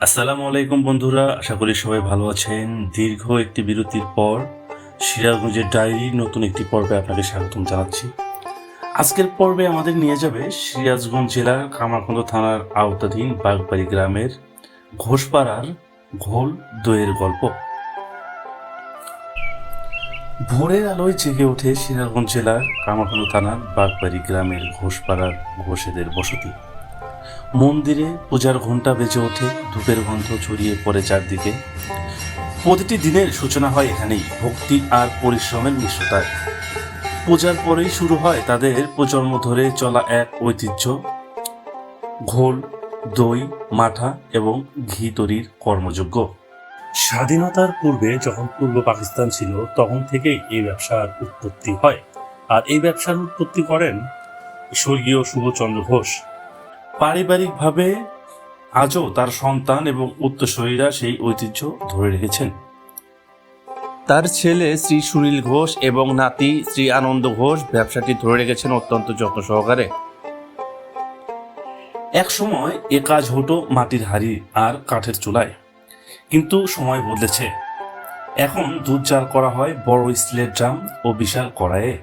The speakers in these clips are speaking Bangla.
আসসালামু আলাইকুম বন্ধুরা, আশা করি সবাই ভালো আছেন। দীর্ঘ একটি বিরতির পর সিরাজগঞ্জের ডায়েরির নতুন একটি পর্বে আপনাকে স্বাগতম জানাচ্ছি। আজকের পর্বে আমাদের নিয়ে যাবে সিরাজগঞ্জ জেলার কামারখন্দ থানার আওতাধীন বাগবাড়ি গ্রামের ঘোষপাড়ার ঘোল দইয়ের গল্প। ভোরের আলোয় জেগে ওঠে সিরাজগঞ্জ জেলার কামারখন্দ থানার বাগবাড়ি গ্রামের ঘোষপাড়ার ঘোষেদের বসতি। মন্দিরে পূজার ঘণ্টা বেজে ওঠে, ধূপের গন্ধ ছড়িয়ে পড়ে চারদিকে। প্রতিটি দিনের সূচনা হয় এখানেই, ভক্তি আর পরিশ্রমের মিশ্রতায় পূজার পরেই শুরু হয় তাদের প্রজন্ম ধরে চলা এক ঐতিহ্য। ঘোল, দই, মাঠা এবং ঘি তৈরির কর্মযোগ্য স্বাধীনতার পূর্বে যখন পূর্ব পাকিস্তান ছিল, তখন থেকেই এই ব্যবসার উৎপত্তি হয়। আর এই ব্যবসার উৎপত্তি করেন স্বর্গীয় শুভচন্দ্র ঘোষ। পারিবারিকভাবে আজও তার সন্তান এবং উত্তরসূরিরা সেই ঐতিহ্য ধরে রেখেছেন। তার ছেলে শ্রী সুনীল ঘোষ এবং নাতি শ্রী আনন্দ ঘোষ ব্যবসাটি ধরে রেখেছেন অত্যন্ত যত্ন সহকারে। এক সময় এ কাজ হতো মাটির হাড়ি আর কাঠের চুলায়, কিন্তু সময় বদলেছে। এখন দুধ জাল করা হয় বড় স্টিলের ড্রাম ও বিশাল কড়াইয়ে,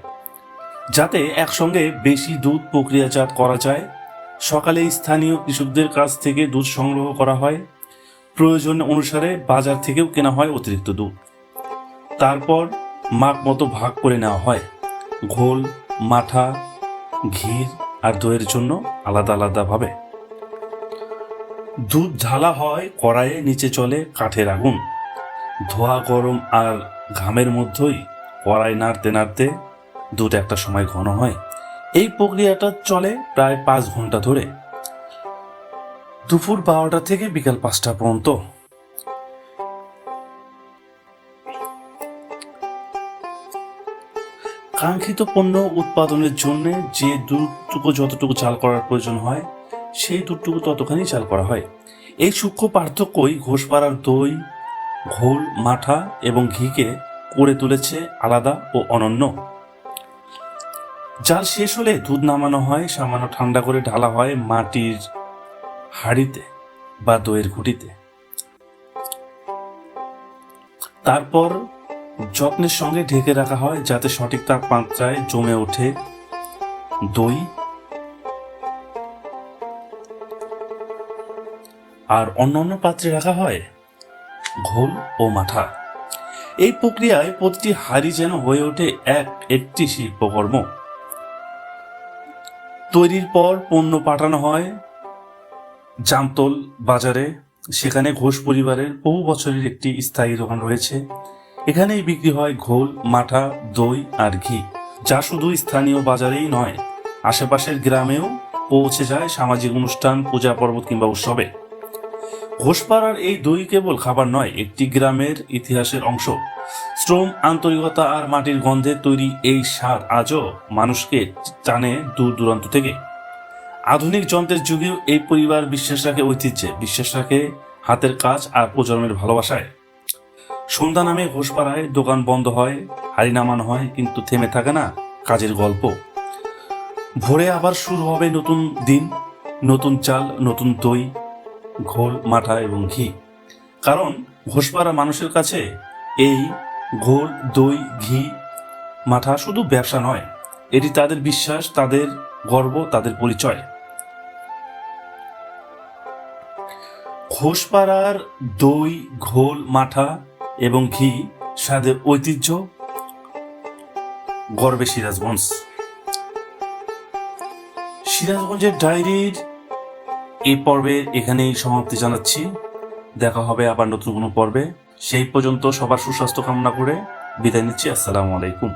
যাতে একসঙ্গে বেশি দুধ প্রক্রিয়াজাত করা যায় সকালে স্থানীয় কৃষকদের কাছ থেকে দুধ সংগ্রহ করা হয়। প্রয়োজন অনুসারে বাজার থেকেও কেনা হয় অতিরিক্ত দুধ। তারপর মাপ মতো ভাগ করে নেওয়া হয়। ঘোল, মাঠা, ঘির আর দইয়ের জন্য আলাদা আলাদাভাবে দুধ ঢালা হয় কড়াইয়ে, নিচে চলে কাঠের আগুন। ধোয়া গরম আর ঘামের মধ্যেই কড়াই নাড়তে নাড়তে দুধ একটা সময় ঘন হয়। এই প্রক্রিয়াটা চলে প্রায় পাঁচ ঘণ্টা ধরে। দুপুর বারোটা থেকে বিকাল পাঁচটা পর্যন্ত। কাঙ্ক্ষিত পণ্য উৎপাদনের জন্য যে দুধটুকু যতটুকু চাল করার প্রয়োজন হয়, সেই দুধটুকু ততখানি চাল করা হয়। এই সূক্ষ্ম পার্থক্যই ঘোষপাড়ার দই, ঘোল, মাঠা এবং ঘিকে করে তুলেছে আলাদা ও অনন্য। জাল শেষ হলে দুধ নামানো হয়, সামান্য ঠান্ডা করে ঢালা হয় মাটির হাঁড়িতে বা দইয়ের ঘুটিতে। তারপর যত্নের সঙ্গে ঢেকে রাখা হয় যাতে সঠিক তাপমাত্রায় জমে ওঠে দই। আর অন্যান্য পাত্রে রাখা হয় ঘোল ও মাথা এই প্রক্রিয়ায় প্রতিটি হাড়ি যেন হয়ে ওঠে এক একটি শিল্পকর্ম। তৈরির পর পণ্য পাঠানো হয় জামতল বাজারে। সেখানে ঘোষ পরিবারের বহু বছরের একটি স্থায়ী দোকান রয়েছে। এখানেই বিক্রি হয় ঘোল, মাঠা, দই আর ঘি, যা শুধু স্থানীয় বাজারেই নয়, আশেপাশের গ্রামেও পৌঁছে যায় সামাজিক অনুষ্ঠান, পূজা পর্বত কিংবা উৎসবে। ঘোষপাড়ার এই দই কেবল খাবার নয়, একটি গ্রামের ইতিহাসের অংশ। শ্রম, আন্তরিকতা আর মাটির গন্ধে তৈরি এই সার আজও মানুষকে টানে দূর দূরান্ত থেকে। আধুনিক যন্ত্রের যুগেও এই পরিবার বিশ্বাস রাখে ঐতিহ্যে, বিশ্বাস রাখে হাতের কাজ আর প্রজন্মের ভালোবাসায়। সন্ধ্যা নামে ঘোষপাড়ায় দোকান বন্ধ হয়, হাড়ি নামানো হয়, কিন্তু থেমে থাকে না কাজের গল্প। ভোরে আবার শুরু হবে নতুন দিন, নতুন চাল, নতুন দই, ঘোল, মাঠা এবং ঘি। কারণ ঘোষপাড়া মানুষের কাছে এই ঘোল, দই, ঘি মাঠা শুধু ব্যবসা নয়, এটি তাদের বিশ্বাস, তাদের গর্ব, তাদের পরিচয়। ঘোষপাড়ার দই, ঘোল মাঠা এবং ঘি স্বাদের ঐতিহ্য, গর্বে সিরাজগঞ্জ। সিরাজগঞ্জের ডায়েরির এই পর্বে এখানেই সমাপ্তি জানাচ্ছি। দেখা হবে আবার নতুন কোনো পর্বে। সেই পর্যন্ত সবার সুস্বাস্থ্য কামনা করে বিদায় নিচ্ছি। আসসালামু আলাইকুম।